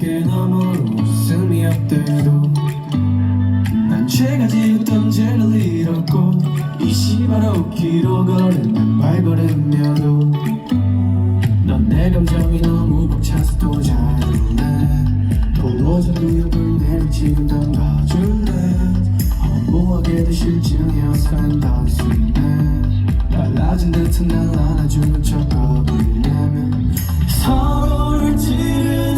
그 너머로 웃음이 없대도 난 죄가 지었던 죄를 잃었고 이 시바로 길어 걸으면 발걸음며도 넌 내 감정이 너무 벅차서 또 잘했네 도로져 누욕을 내리 지금 담가줄래? 뭐하게도 실증이어서 간다 쓰네 달라진 듯한 날 안아주는 척하고 보이려면 서로를 찌르는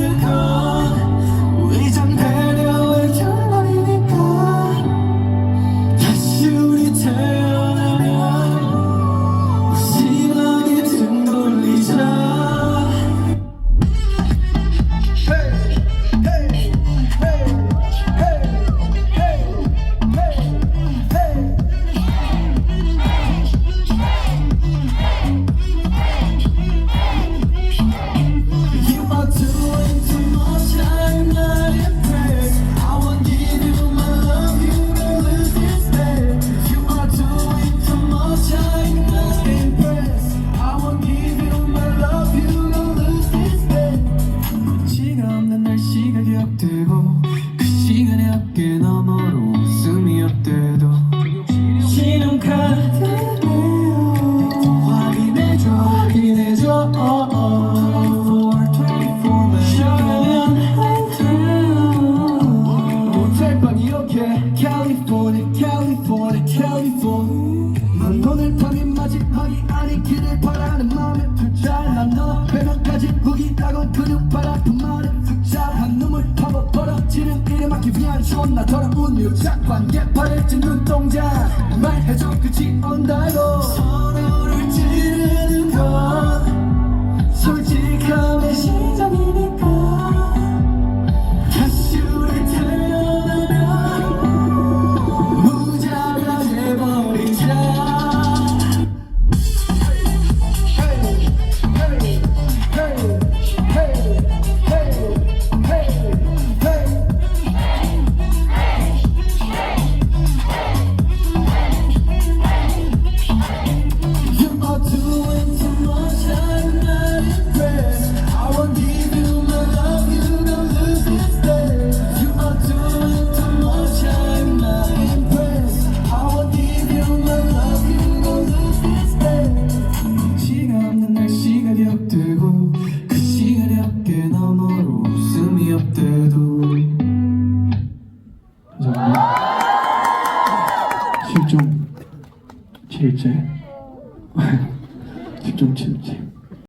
밤이 마지막이 아니기를 바라는 마음에 투자를 난너. 배면까지 후기라곤 근육 바라픈 말에 투자한 눈물 파고 벌어지는 일을 막기 위한 존나 더러운 유착관 개파를진 눈동자. 말해줘 끝이 온다고 서로를 웃음이 없대도 감사합니다. 실종 7째 10.7째